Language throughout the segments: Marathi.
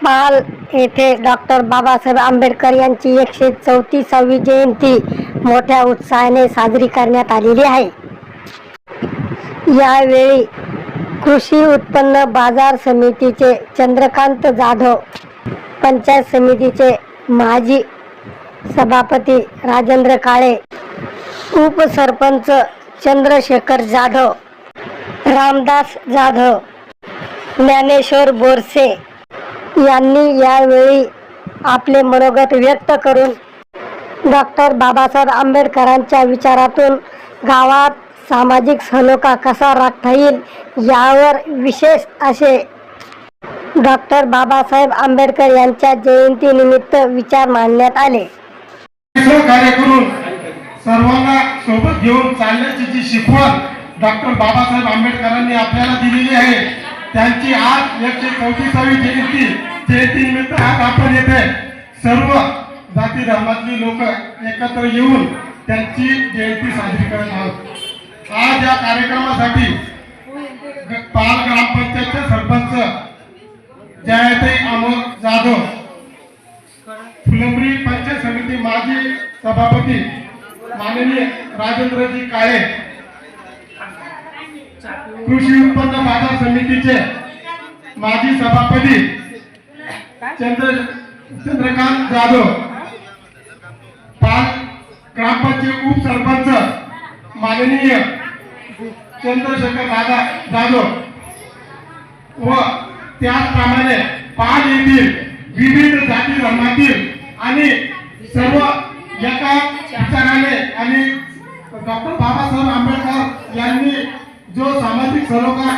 पाल येथे डॉक्टर बाबासाहेब आंबेडकर यांची एकशे चौतीसावी जयंती मोठ्या उत्साहाने साजरी करण्यात आलेली आहे. यावेळी कृषी उत्पन्न बाजार समितीचे चंद्रकांत जाधव पंचायत समितीचे माजी सभापती राजेंद्र काळे उपसरपंच चंद्रशेखर जाधव रामदास जाधव ज्ञानेश्वर बोरसे यांनी यावेळी आपले मनोगत व्यक्त करून डॉक्टर बाबासाहेब आंबेडकरांच्या विचारातून गावात सामाजिक सलोखा कसा राखता येईल यावर विशेष असे डॉक्टर बाबासाहेब आंबेडकर यांच्या जयंतीनिमित्त विचार मांडण्यात आले. कार्य करून सर्वांना सोबत घेऊन चालण्याची जी शिकवण डॉक्टर बाबासाहेब आंबेडकरांनी आपल्याला दिलेली आहे त्यांची आज एकशे चौतीसावी जयंती जयंतीनिमित्त आज आपण येथे सर्व जाती धर्मातली लोक एकत्र येऊन त्यांची जयंती साजरी करत आहोत. आज या कार्यक्रमासाठी पाल ग्रामपंचायतचे सरपंच जयाताई अमोल जाधव फुलंबरी पंचायत समिती माजी सभापती माननीय राजेंद्रजी काळे कृषी उत्पन्न बाजार समितीचे माजी सभापती चंद्र चंद्रकांत जाधव. पाच ग्रामपंचायत उपसरपंच माननीय चंद्रशेखर दादा जाधव. व त्याचप्रमाणे पाल येथील विविध जाती धर्मातील आणि सर्व एका विचाराने आणि डॉक्टर बाबासाहेब आंबेडकर यांनी जो सामाजिक सरोकार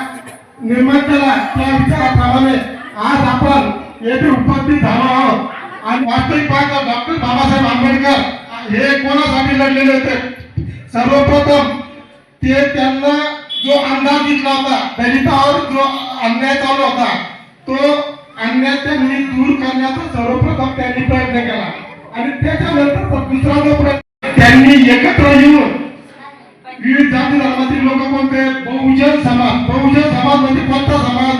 निर्माण केला त्या विचाराप्रमाणे आज आपण येथे उपस्थित झालो आहोत. आणि वास्तविक पाहता डॉक्टर बाबासाहेब आंबेडकर हे कोणासाठी लढलेले होते? सर्वप्रथम ते त्यांना जो अंदाज दिला होता दलितावर जो अन्याय चालू होता तो अन्याय त्यांनी दूर करण्याचा सर्वप्रथम त्यांनी प्रयत्न केला. आणि त्याच्यानंतर दुसरा जो प्रयत्न त्यांनी एकत्र येऊन विविध जाती धर्मातील लोक कोणते? बहुजन समाज. बहुजन समाज म्हणजे कोणता समाज?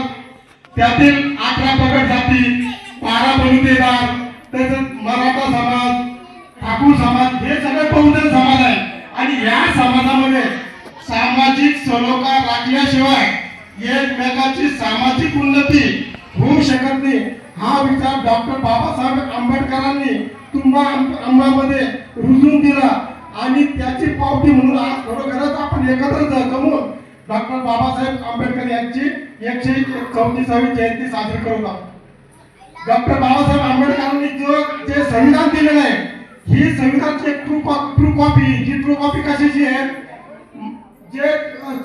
त्यातील अकरा प्रगट जाती. बारा तसंच मराठा समाज ठाकूर समाज हे सगळे बहुजन समाज आहे. आणि या समाजामध्ये सामाजिक सलोखा राखल्याशिवाय एकमेकाची सामाजिक उन्नती होऊ शकत नाही. हा विचार डॉक्टर बाबासाहेब आंबेडकरांनी तुम्हा अंबामध्ये रुजून दिला. आणि त्याची पावती म्हणून आज खरोखरच आपण एकत्र जमून डॉक्टर बाबासाहेब आंबेडकर यांची एकशे चौतीसावी जयंती साजरी करत आहोत. डॉक्टर बाबासाहेब आंबेडकरांनी जो जे संविधान दिलेलं आहे ही संविधानची एक ट्रू ट्रू कॉपी ही ट्रू कॉपी कशाची आहे? जे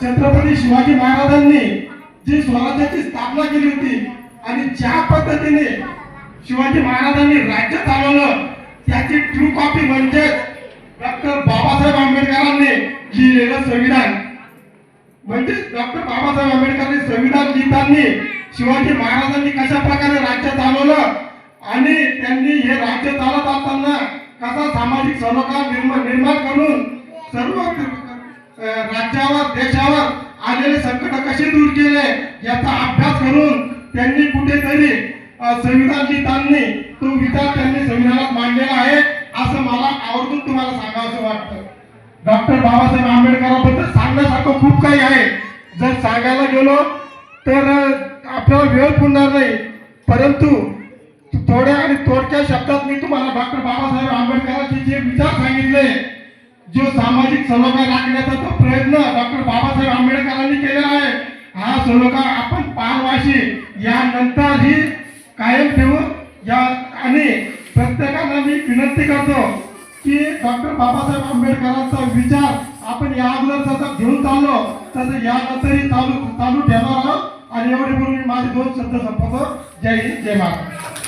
छत्रपती शिवाजी महाराजांनी जी स्वराज्याची स्थापना केली होती आणि ज्या पद्धतीने शिवाजी महाराजांनी राज्य चालवलं त्याची ट्रू कॉपी म्हणजेच डॉक्टर बाबासाहेब आंबेडकरांनी लिहिलेलं संविधान. म्हणजे डॉक्टर बाबासाहेब आंबेडकरांनी संविधान लिहिताना शिवाजी महाराजांनी कशा प्रकारे राज्य चालवलं आणि त्यांनी हे राज्य चालत असताना कसा सामाजिक सलोखा निर्माण निर्माण करून सर्व राज्यावर देशावर आलेले संकट कसे दूर केले याचा अभ्यास करून त्यांनी कुठेतरी संविधान लिहितांनी तो विचार त्यांनी संविधानात मांडलेला आहे असं मला आवर्जून तुम्हाला सांगावं वाटतं. डॉक्टर बाबासाहेब आंबेडकरांबद्दल सांगण्यासारखं खूप काही आहे. जर सांगायला गेलो तर आपल्याला वेळ पुरणार नाही. परंतु थोड्या आणि थोडक्या शब्दात मी तुम्हाला डॉक्टर बाबासाहेब आंबेडकरांचे जे विचार सांगितले जो सामाजिक सलोखा राखण्याचा तो प्रयत्न डॉक्टर बाबासाहेब आंबेडकरांनी केलेला आहे हा सलोखा आपण पारवाशी यानंतरही कायम ठेवू या आणि प्रत्येकाला मी विनंती करतो की डॉक्टर बाबासाहेब आंबेडकरांचा विचार आपण या अगोदर जसं घेऊन चाललो तसं यानंतरही चालू चालू ठेवणार आहोत. एवढे बोलून माझे दोन शब्द संपवतो. जय हिंद जय महाराष्ट्र.